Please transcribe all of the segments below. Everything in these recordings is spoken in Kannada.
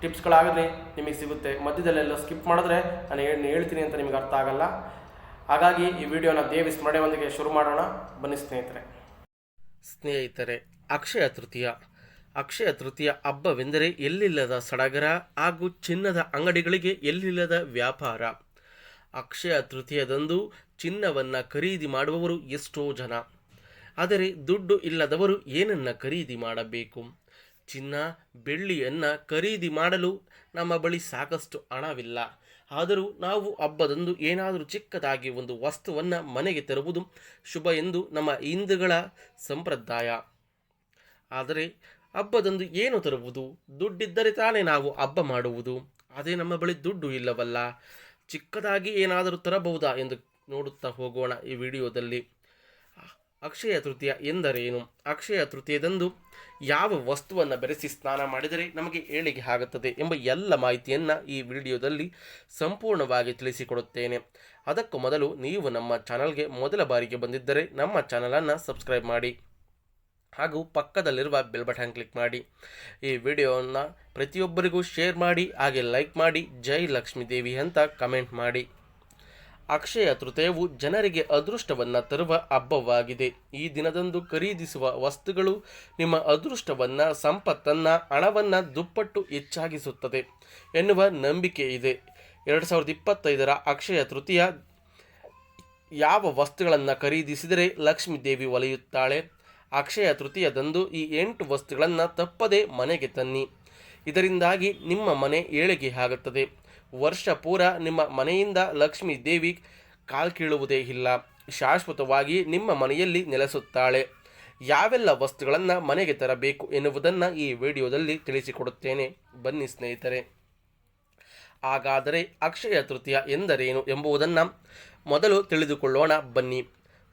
ಟಿಪ್ಸ್ಗಳಾಗಲಿ ನಿಮಗೆ ಸಿಗುತ್ತೆ. ಮಧ್ಯದಲ್ಲೆಲ್ಲ ಸ್ಕಿಪ್ ಮಾಡಿದ್ರೆ ನಾನು ಏನು ಹೇಳ್ತೀನಿ ಅಂತ ನಿಮಗೆ ಅರ್ಥ ಆಗಲ್ಲ. ಹಾಗಾಗಿ ಈ ವಿಡಿಯೋನ ದೇವಿ ಸ್ಮರಣೆಯೊಂದಿಗೆ ಶುರು ಮಾಡೋಣ. ಬನ್ನಿ ಸ್ನೇಹಿತರೆ. ಸ್ನೇಹಿತರೆ, ಅಕ್ಷಯ ತೃತೀಯ. ಅಕ್ಷಯ ತೃತೀಯ ಹಬ್ಬವೆಂದರೆ ಎಲ್ಲಿಲ್ಲದ ಸಡಗರ ಹಾಗೂ ಚಿನ್ನದ ಅಂಗಡಿಗಳಿಗೆ ಎಲ್ಲಿಲ್ಲದ ವ್ಯಾಪಾರ. ಅಕ್ಷಯ ತೃತೀಯದಂದು ಚಿನ್ನವನ್ನು ಖರೀದಿ ಮಾಡುವವರು ಎಷ್ಟೋ ಜನ. ಆದರೆ ದುಡ್ಡು ಇಲ್ಲದವರು ಏನನ್ನ ಖರೀದಿ ಮಾಡಬೇಕು? ಚಿನ್ನ, ಬೆಳ್ಳಿಯನ್ನು ಖರೀದಿ ಮಾಡಲು ನಮ್ಮ ಬಳಿ ಸಾಕಷ್ಟು ಹಣವಿಲ್ಲ. ಆದರೂ ನಾವು ಹಬ್ಬದಂದು ಏನಾದರೂ ಚಿಕ್ಕದಾಗಿ ಒಂದು ವಸ್ತುವನ್ನು ಮನೆಗೆ ತರುವುದು ಶುಭ ಎಂದು ನಮ್ಮ ಹಿಂದೂಗಳ ಸಂಪ್ರದಾಯ. ಆದರೆ ಹಬ್ಬದಂದು ಏನು ತರುವುದು? ದುಡ್ಡಿದ್ದರೆ ತಾನೇ ನಾವು ಹಬ್ಬ ಮಾಡುವುದು. ಅದೇ ನಮ್ಮ ಬಳಿ ದುಡ್ಡು ಇಲ್ಲವಲ್ಲ. ಚಿಕ್ಕದಾಗಿ ಏನಾದರೂ ತರಬಹುದಾ ಎಂದು ನೋಡುತ್ತಾ ಹೋಗೋಣ ಈ ವಿಡಿಯೋದಲ್ಲಿ. ಅಕ್ಷಯ ತೃತೀಯ ಎಂದರೇನು? ಅಕ್ಷಯ ತೃತೀಯದಂದು ಯಾವ ವಸ್ತುವನ್ನು ಬೆರೆಸಿ ಸ್ನಾನ ಮಾಡಿದರೆ ನಮಗೆ ಏಳಿಗೆ ಆಗುತ್ತದೆ ಎಂಬ ಎಲ್ಲ ಮಾಹಿತಿಯನ್ನು ಈ ವಿಡಿಯೋದಲ್ಲಿ ಸಂಪೂರ್ಣವಾಗಿ ತಿಳಿಸಿಕೊಡುತ್ತೇನೆ. ಅದಕ್ಕೂ ಮೊದಲು ನೀವು ನಮ್ಮ ಚಾನಲ್ಗೆ ಮೊದಲ ಬಾರಿಗೆ ಬಂದಿದ್ದರೆ ನಮ್ಮ ಚಾನಲನ್ನು ಸಬ್ಸ್ಕ್ರೈಬ್ ಮಾಡಿ ಹಾಗೂ ಪಕ್ಕದಲ್ಲಿರುವ ಬೆಲ್ ಬಟನ್ ಕ್ಲಿಕ್ ಮಾಡಿ. ಈ ವಿಡಿಯೋವನ್ನು ಪ್ರತಿಯೊಬ್ಬರಿಗೂ ಶೇರ್ ಮಾಡಿ, ಹಾಗೆ ಲೈಕ್ ಮಾಡಿ, ಜೈ ಲಕ್ಷ್ಮೀ ದೇವಿ ಅಂತ ಕಮೆಂಟ್ ಮಾಡಿ. ಅಕ್ಷಯ ತೃತೀಯವು ಜನರಿಗೆ ಅದೃಷ್ಟವನ್ನು ತರುವ ಹಬ್ಬವಾಗಿದೆ. ಈ ದಿನದಂದು ಖರೀದಿಸುವ ವಸ್ತುಗಳು ನಿಮ್ಮ ಅದೃಷ್ಟವನ್ನು, ಸಂಪತ್ತನ್ನು, ಹಣವನ್ನು ದುಪ್ಪಟ್ಟು ಹೆಚ್ಚಾಗಿಸುತ್ತದೆ ಎನ್ನುವ ನಂಬಿಕೆ ಇದೆ. ಎರಡು ಸಾವಿರದ ಇಪ್ಪತ್ತೈದರ ಅಕ್ಷಯ ತೃತೀಯ ಯಾವ ವಸ್ತುಗಳನ್ನು ಖರೀದಿಸಿದರೆ ಲಕ್ಷ್ಮೀ ದೇವಿ ಒಲಿಯುತ್ತಾಳೆ? ಅಕ್ಷಯ ತೃತೀಯದಂದು ಈ ಎಂಟು ವಸ್ತುಗಳನ್ನು ತಪ್ಪದೆ ಮನೆಗೆ ತನ್ನಿ. ಇದರಿಂದಾಗಿ ನಿಮ್ಮ ಮನೆ ಏಳಿಗೆ ಆಗುತ್ತದೆ. ವರ್ಷ ಪೂರ ನಿಮ್ಮ ಮನೆಯಿಂದ ಲಕ್ಷ್ಮೀ ದೇವಿ ಕಾಲ್ಕೀಳುವುದೇ ಇಲ್ಲ. ಶಾಶ್ವತವಾಗಿ ನಿಮ್ಮ ಮನೆಯಲ್ಲಿ ನೆಲೆಸುತ್ತಾಳೆ. ಯಾವೆಲ್ಲ ವಸ್ತುಗಳನ್ನು ಮನೆಗೆ ತರಬೇಕು ಎನ್ನುವುದನ್ನು ಈ ವಿಡಿಯೋದಲ್ಲಿ ತಿಳಿಸಿಕೊಡುತ್ತೇನೆ. ಬನ್ನಿ ಸ್ನೇಹಿತರೆ. ಹಾಗಾದರೆ ಅಕ್ಷಯ ತೃತೀಯ ಎಂದರೇನು ಎಂಬುದನ್ನು ಮೊದಲು ತಿಳಿದುಕೊಳ್ಳೋಣ, ಬನ್ನಿ.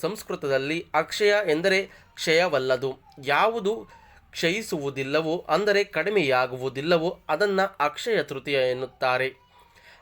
ಸಂಸ್ಕೃತದಲ್ಲಿ ಅಕ್ಷಯ ಎಂದರೆ ಕ್ಷಯವಲ್ಲದು. ಯಾವುದು ಕ್ಷಯಿಸುವುದಿಲ್ಲವೋ ಅಂದರೆ ಕಡಿಮೆಯಾಗುವುದಿಲ್ಲವೋ ಅದನ್ನು ಅಕ್ಷಯ ತೃತೀಯ ಎನ್ನುತ್ತಾರೆ.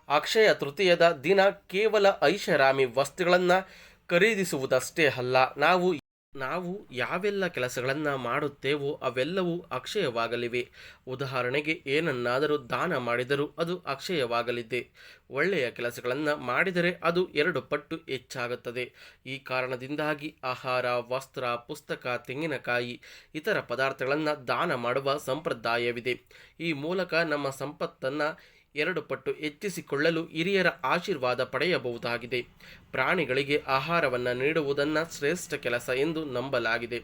ಅಕ್ಷಯ ತೃತೀಯದ ದಿನ ಕೇವಲ ಐಷಾರಾಮಿ ವಸ್ತುಗಳನ್ನು ಖರೀದಿಸುವುದಷ್ಟೇ ಅಲ್ಲ, ನಾವು ನಾವು ಯಾವೆಲ್ಲ ಕೆಲಸಗಳನ್ನು ಮಾಡುತ್ತೇವೋ ಅವೆಲ್ಲವೂ ಅಕ್ಷಯವಾಗಲಿವೆ. ಉದಾಹರಣೆಗೆ ಏನನ್ನಾದರೂ ದಾನ ಮಾಡಿದರೂ ಅದು ಅಕ್ಷಯವಾಗಲಿದೆ. ಒಳ್ಳೆಯ ಕೆಲಸಗಳನ್ನು ಮಾಡಿದರೆ ಅದು ಎರಡು ಪಟ್ಟು ಹೆಚ್ಚಾಗುತ್ತದೆ. ಈ ಕಾರಣದಿಂದಾಗಿ ಆಹಾರ, ವಸ್ತ್ರ, ಪುಸ್ತಕ, ತೆಂಗಿನಕಾಯಿ, ಇತರ ಪದಾರ್ಥಗಳನ್ನು ದಾನ ಮಾಡುವ ಸಂಪ್ರದಾಯವಿದೆ. ಈ ಮೂಲಕ ನಮ್ಮ ಸಂಪತ್ತನ್ನು ಎರಡು ಪಟ್ಟು ಹೆಚ್ಚಿಸಿಕೊಳ್ಳಲು ಹಿರಿಯರ ಆಶೀರ್ವಾದ ಪಡೆಯಬಹುದಾಗಿದೆ. ಪ್ರಾಣಿಗಳಿಗೆ ಆಹಾರವನ್ನು ನೀಡುವುದನ್ನು ಶ್ರೇಷ್ಠ ಕೆಲಸ ಎಂದು ನಂಬಲಾಗಿದೆ.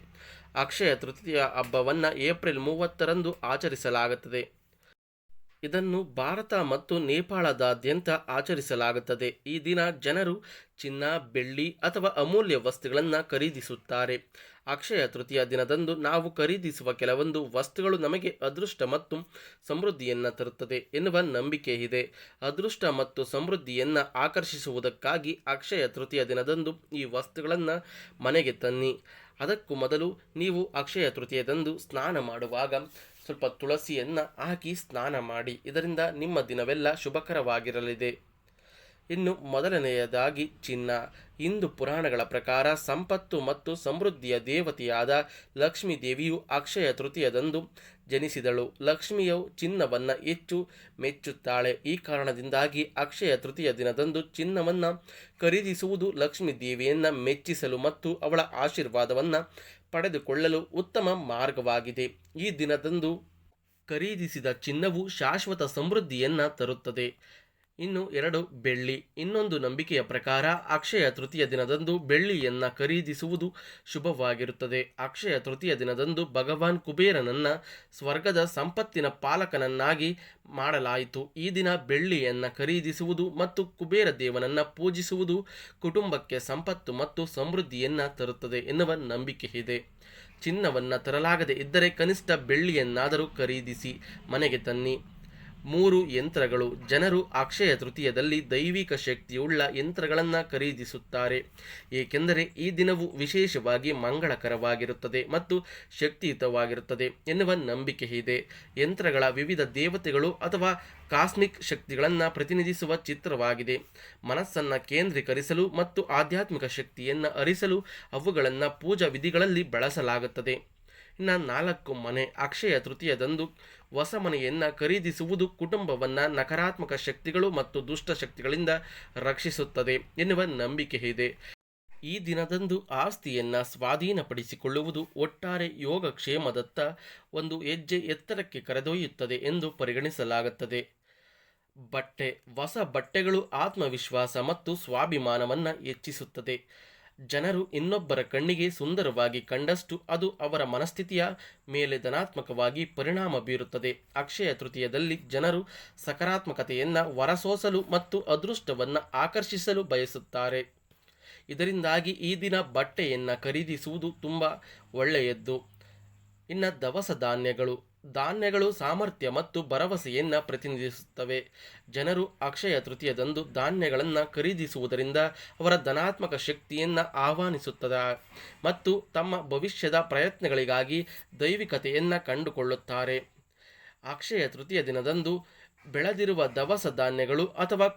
ಅಕ್ಷಯ ತೃತೀಯ ಹಬ್ಬವನ್ನು ಏಪ್ರಿಲ್ ಮೂವತ್ತರಂದು ಆಚರಿಸಲಾಗುತ್ತದೆ. ಇದನ್ನು ಭಾರತ ಮತ್ತು ನೇಪಾಳದಾದ್ಯಂತ ಆಚರಿಸಲಾಗುತ್ತದೆ. ಈ ದಿನ ಜನರು ಚಿನ್ನ, ಬೆಳ್ಳಿ ಅಥವಾ ಅಮೂಲ್ಯ ವಸ್ತುಗಳನ್ನು ಖರೀದಿಸುತ್ತಾರೆ. ಅಕ್ಷಯ ತೃತೀಯ ದಿನದಂದು ನಾವು ಖರೀದಿಸುವ ಕೆಲವೊಂದು ವಸ್ತುಗಳು ನಮಗೆ ಅದೃಷ್ಟ ಮತ್ತು ಸಮೃದ್ಧಿಯನ್ನು ತರುತ್ತದೆ ಎನ್ನುವ ನಂಬಿಕೆ ಇದೆ. ಅದೃಷ್ಟ ಮತ್ತು ಸಮೃದ್ಧಿಯನ್ನು ಆಕರ್ಷಿಸುವುದಕ್ಕಾಗಿ ಅಕ್ಷಯ ತೃತೀಯ ದಿನದಂದು ಈ ವಸ್ತುಗಳನ್ನು ಮನೆಗೆ ತನ್ನಿ. ಅದಕ್ಕೂ ಮೊದಲು ನೀವು ಅಕ್ಷಯ ತೃತೀಯದಂದು ಸ್ನಾನ ಮಾಡುವಾಗ ಸ್ವಲ್ಪ ತುಳಸಿಯನ್ನು ಹಾಕಿ ಸ್ನಾನ ಮಾಡಿ. ಇದರಿಂದ ನಿಮ್ಮ ದಿನವೆಲ್ಲ ಶುಭಕರವಾಗಿರಲಿದೆ. ಇನ್ನು ಮೊದಲನೆಯದಾಗಿ ಚಿನ್ನ. ಇಂದು ಪುರಾಣಗಳ ಪ್ರಕಾರ ಸಂಪತ್ತು ಮತ್ತು ಸಮೃದ್ಧಿಯ ದೇವತೆಯಾದ ಲಕ್ಷ್ಮೀ ದೇವಿಯು ಅಕ್ಷಯ ತೃತೀಯದಂದು ಜನಿಸಿದಳು. ಲಕ್ಷ್ಮಿಯು ಚಿನ್ನವನ್ನು ಹೆಚ್ಚು ಮೆಚ್ಚುತ್ತಾಳೆ. ಈ ಕಾರಣದಿಂದಾಗಿ ಅಕ್ಷಯ ತೃತೀಯ ದಿನದಂದು ಚಿನ್ನವನ್ನು ಖರೀದಿಸುವುದು ಲಕ್ಷ್ಮೀ ದೇವಿಯನ್ನು ಮೆಚ್ಚಿಸಲು ಮತ್ತು ಅವಳ ಆಶೀರ್ವಾದವನ್ನು ಪಡೆದುಕೊಳ್ಳಲು ಉತ್ತಮ ಮಾರ್ಗವಾಗಿದೆ. ಈ ದಿನದಂದು ಖರೀದಿಸಿದ ಚಿನ್ನವು ಶಾಶ್ವತ ಸಮೃದ್ಧಿಯನ್ನು ತರುತ್ತದೆ. ಇನ್ನು ಎರಡು ಬೆಳ್ಳಿ. ಇನ್ನೊಂದು ನಂಬಿಕೆಯ ಪ್ರಕಾರ ಅಕ್ಷಯ ತೃತೀಯ ದಿನದಂದು ಬೆಳ್ಳಿಯನ್ನು ಖರೀದಿಸುವುದು ಶುಭವಾಗಿರುತ್ತದೆ. ಅಕ್ಷಯ ತೃತೀಯ ದಿನದಂದು ಭಗವಾನ್ ಕುಬೇರನನ್ನ ಸ್ವರ್ಗದ ಸಂಪತ್ತಿನ ಪಾಲಕನನ್ನಾಗಿ ಮಾಡಲಾಯಿತು. ಈ ದಿನ ಬೆಳ್ಳಿಯನ್ನು ಖರೀದಿಸುವುದು ಮತ್ತು ಕುಬೇರ ದೇವನನ್ನು ಪೂಜಿಸುವುದು ಕುಟುಂಬಕ್ಕೆ ಸಂಪತ್ತು ಮತ್ತು ಸಮೃದ್ಧಿಯನ್ನು ತರುತ್ತದೆ ಎನ್ನುವ ನಂಬಿಕೆ ಇದೆ. ಚಿನ್ನವನ್ನು ತರಲಾಗದೆ ಇದ್ದರೆ ಕನಿಷ್ಠ ಬೆಳ್ಳಿಯನ್ನಾದರೂ ಖರೀದಿಸಿ ಮನೆಗೆ ತನ್ನಿ. ಮೂರು ಯಂತ್ರಗಳು ಜನರು ಅಕ್ಷಯ ತೃತೀಯದಲ್ಲಿ ದೈವಿಕ ಶಕ್ತಿಯುಳ್ಳ ಯಂತ್ರಗಳನ್ನು ಖರೀದಿಸುತ್ತಾರೆ. ಏಕೆಂದರೆ ಈ ದಿನವು ವಿಶೇಷವಾಗಿ ಮಂಗಳಕರವಾಗಿರುತ್ತದೆ ಮತ್ತು ಶಕ್ತಿಯುತವಾಗಿರುತ್ತದೆ ಎನ್ನುವ ನಂಬಿಕೆ ಇದೆ. ಯಂತ್ರಗಳ ವಿವಿಧ ದೇವತೆಗಳು ಅಥವಾ ಕಾಸ್ಮಿಕ್ ಶಕ್ತಿಗಳನ್ನು ಪ್ರತಿನಿಧಿಸುವ ಚಿತ್ರವಾಗಿದೆ. ಮನಸ್ಸನ್ನು ಕೇಂದ್ರೀಕರಿಸಲು ಮತ್ತು ಆಧ್ಯಾತ್ಮಿಕ ಶಕ್ತಿಯನ್ನು ಅರಿಸಲು ಅವುಗಳನ್ನು ಪೂಜಾ ವಿಧಿಗಳಲ್ಲಿ ಬಳಸಲಾಗುತ್ತದೆ. ಇನ್ನು ನಾಲ್ಕು ಮನೆ ಅಕ್ಷಯ ತೃತೀಯದಂದು ಹೊಸ ಮನೆಯನ್ನು ಖರೀದಿಸುವುದು ಕುಟುಂಬವನ್ನು ನಕಾರಾತ್ಮಕ ಶಕ್ತಿಗಳು ಮತ್ತು ದುಷ್ಟ ಶಕ್ತಿಗಳಿಂದ ರಕ್ಷಿಸುತ್ತದೆ ಎನ್ನುವ ನಂಬಿಕೆ ಇದೆ. ಈ ದಿನದಂದು ಆಸ್ತಿಯನ್ನು ಸ್ವಾಧೀನಪಡಿಸಿಕೊಳ್ಳುವುದು ಒಟ್ಟಾರೆ ಯೋಗಕ್ಷೇಮದತ್ತ ಒಂದು ಹೆಜ್ಜೆ ಎತ್ತರಕ್ಕೆ ಕರೆದೊಯ್ಯುತ್ತದೆ ಎಂದು ಪರಿಗಣಿಸಲಾಗುತ್ತದೆ. ಬಟ್ಟೆ, ಹೊಸ ಬಟ್ಟೆಗಳು ಆತ್ಮವಿಶ್ವಾಸ ಮತ್ತು ಸ್ವಾಭಿಮಾನವನ್ನು ಹೆಚ್ಚಿಸುತ್ತದೆ. ಜನರು ಇನ್ನೊಬ್ಬರ ಕಣ್ಣಿಗೆ ಸುಂದರವಾಗಿ ಕಂಡಷ್ಟು ಅದು ಅವರ ಮನಸ್ಥಿತಿಯ ಮೇಲೆ ಧನಾತ್ಮಕವಾಗಿ ಪರಿಣಾಮ ಬೀರುತ್ತದೆ. ಅಕ್ಷಯ ತೃತೀಯದಲ್ಲಿ ಜನರು ಸಕಾರಾತ್ಮಕತೆಯನ್ನು ಹೊರಸೋಸಲು ಮತ್ತು ಅದೃಷ್ಟವನ್ನು ಆಕರ್ಷಿಸಲು ಬಯಸುತ್ತಾರೆ. ಇದರಿಂದಾಗಿ ಈ ದಿನ ಬಟ್ಟೆಯನ್ನು ಖರೀದಿಸುವುದು ತುಂಬ ಒಳ್ಳೆಯದ್ದು. ಇನ್ನು ದವಸ ಧಾನ್ಯಗಳು ಧಾನ್ಯಗಳು ಸಾಮರ್ಥ್ಯ ಮತ್ತು ಭರವಸೆಯನ್ನು ಪ್ರತಿನಿಧಿಸುತ್ತವೆ. ಜನರು ಅಕ್ಷಯ ತೃತೀಯದಂದು ಧಾನ್ಯಗಳನ್ನು ಖರೀದಿಸುವುದರಿಂದ ಅವರ ಧನಾತ್ಮಕ ಶಕ್ತಿಯನ್ನು ಆಹ್ವಾನಿಸುತ್ತದೆ ಮತ್ತು ತಮ್ಮ ಭವಿಷ್ಯದ ಪ್ರಯತ್ನಗಳಿಗಾಗಿ ದೈವಿಕತೆಯನ್ನು ಕಂಡುಕೊಳ್ಳುತ್ತಾರೆ. ಅಕ್ಷಯ ತೃತೀಯ ದಿನದಂದು ಬೆಳೆದಿರುವ ದವಸ ಧಾನ್ಯಗಳು ಅಥವಾ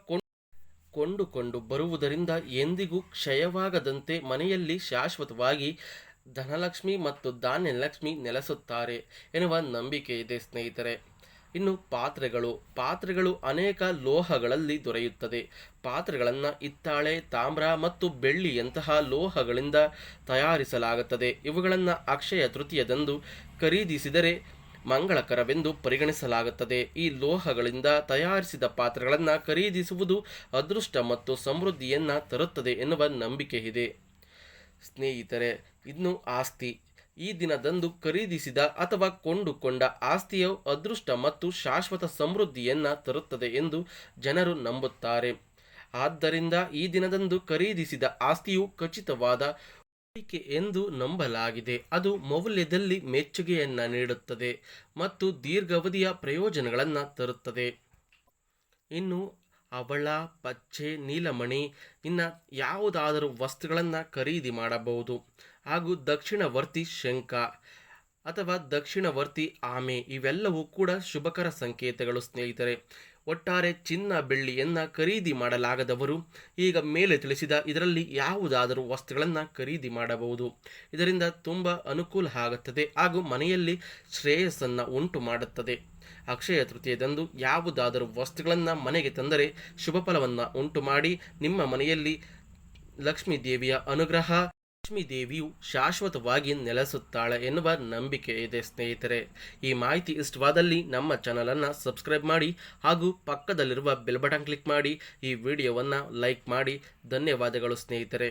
ಕೊಂಡುಕೊಂಡು ಬರುವುದರಿಂದ ಎಂದಿಗೂ ಕ್ಷಯವಾಗದಂತೆ ಮನೆಯಲ್ಲಿ ಶಾಶ್ವತವಾಗಿ ಧನಲಕ್ಷ್ಮಿ ಮತ್ತು ಧಾನ್ಯಲಕ್ಷ್ಮಿ ನೆಲೆಸುತ್ತಾರೆ ಎನ್ನುವ ನಂಬಿಕೆ ಇದೆ ಸ್ನೇಹಿತರೆ. ಇನ್ನು ಪಾತ್ರೆಗಳು ಪಾತ್ರೆಗಳು ಅನೇಕ ಲೋಹಗಳಲ್ಲಿ ದೊರೆಯುತ್ತದೆ. ಪಾತ್ರೆಗಳನ್ನು ಹಿತ್ತಾಳೆ, ತಾಮ್ರ ಮತ್ತು ಬೆಳ್ಳಿಯಂತಹ ಲೋಹಗಳಿಂದ ತಯಾರಿಸಲಾಗುತ್ತದೆ. ಇವುಗಳನ್ನು ಅಕ್ಷಯ ತೃತೀಯದಂದು ಖರೀದಿಸಿದರೆ ಮಂಗಳಕರವೆಂದು ಪರಿಗಣಿಸಲಾಗುತ್ತದೆ. ಈ ಲೋಹಗಳಿಂದ ತಯಾರಿಸಿದ ಪಾತ್ರೆಗಳನ್ನು ಖರೀದಿಸುವುದು ಅದೃಷ್ಟ ಮತ್ತು ಸಮೃದ್ಧಿಯನ್ನು ತರುತ್ತದೆ ಎನ್ನುವ ನಂಬಿಕೆ ಇದೆ. ಸ್ನೇಹಿತರೆ ಇನ್ನು ಆಸ್ತಿ. ಈ ದಿನದಂದು ಖರೀದಿಸಿದ ಅಥವಾ ಕೊಂಡುಕೊಂಡ ಆಸ್ತಿಯು ಅದೃಷ್ಟ ಮತ್ತು ಶಾಶ್ವತ ಸಮೃದ್ಧಿಯನ್ನು ತರುತ್ತದೆ ಎಂದು ಜನರು ನಂಬುತ್ತಾರೆ. ಆದ್ದರಿಂದ ಈ ದಿನದಂದು ಖರೀದಿಸಿದ ಆಸ್ತಿಯು ಖಚಿತವಾದ ಹೂಡಿಕೆ ಎಂದು ನಂಬಲಾಗಿದೆ. ಅದು ಮೌಲ್ಯದಲ್ಲಿ ಮೆಚ್ಚುಗೆಯನ್ನು ನೀಡುತ್ತದೆ ಮತ್ತು ದೀರ್ಘಾವಧಿಯ ಪ್ರಯೋಜನಗಳನ್ನು ತರುತ್ತದೆ. ಇನ್ನು ಅವಳ ಪಚ್ಚೆ ನೀಲಮಣಿ ಇನ್ನು ಯಾವುದಾದರೂ ವಸ್ತುಗಳನ್ನು ಖರೀದಿ ಮಾಡಬಹುದು. ಹಾಗೂ ದಕ್ಷಿಣವರ್ತಿ ಶಂಖ ಅಥವಾ ದಕ್ಷಿಣವರ್ತಿ ಆಮೆ, ಇವೆಲ್ಲವೂ ಕೂಡ ಶುಭಕರ ಸಂಕೇತಗಳು ಸ್ನೇಹಿತರೆ. ಒಟ್ಟಾರೆ ಚಿನ್ನ ಬೆಳ್ಳಿಯನ್ನು ಖರೀದಿ ಮಾಡಲಾಗದವರು. ಈಗ ಮೇಲೆ ತಿಳಿಸಿದ ಇದರಲ್ಲಿ ಯಾವುದಾದರೂ ವಸ್ತುಗಳನ್ನು ಖರೀದಿ ಮಾಡಬಹುದು. ಇದರಿಂದ ತುಂಬ ಅನುಕೂಲ ಆಗುತ್ತದೆ ಹಾಗೂ ಮನೆಯಲ್ಲಿ ಶ್ರೇಯಸ್ಸನ್ನು ಉಂಟು ಮಾಡುತ್ತದೆ. ಅಕ್ಷಯ ತೃತೀಯದಂದು ಯಾವುದಾದರೂ ವಸ್ತುಗಳನ್ನು ಮನೆಗೆ ತಂದರೆ ಶುಭ ಫಲವನ್ನು ಉಂಟು ಮಾಡಿ ನಿಮ್ಮ ಮನೆಯಲ್ಲಿ ಲಕ್ಷ್ಮೀ ದೇವಿಯ ಅನುಗ್ರಹ ಲಕ್ಷ್ಮೀ ದೇವಿಯು ಶಾಶ್ವತವಾಗಿ ನೆಲೆಸುತ್ತಾಳೆ ಎನ್ನುವ ನಂಬಿಕೆ ಇದೆ ಸ್ನೇಹಿತರೆ. ಈ ಮಾಹಿತಿ ಇಷ್ಟವಾದಲ್ಲಿ ನಮ್ಮ ಚಾನಲನ್ನು ಸಬ್ಸ್ಕ್ರೈಬ್ ಮಾಡಿ ಹಾಗೂ ಪಕ್ಕದಲ್ಲಿರುವ ಬೆಲ್ ಬಟನ್ ಕ್ಲಿಕ್ ಮಾಡಿ ಈ ವಿಡಿಯೋವನ್ನು ಲೈಕ್ ಮಾಡಿ. ಧನ್ಯವಾದಗಳು ಸ್ನೇಹಿತರೆ.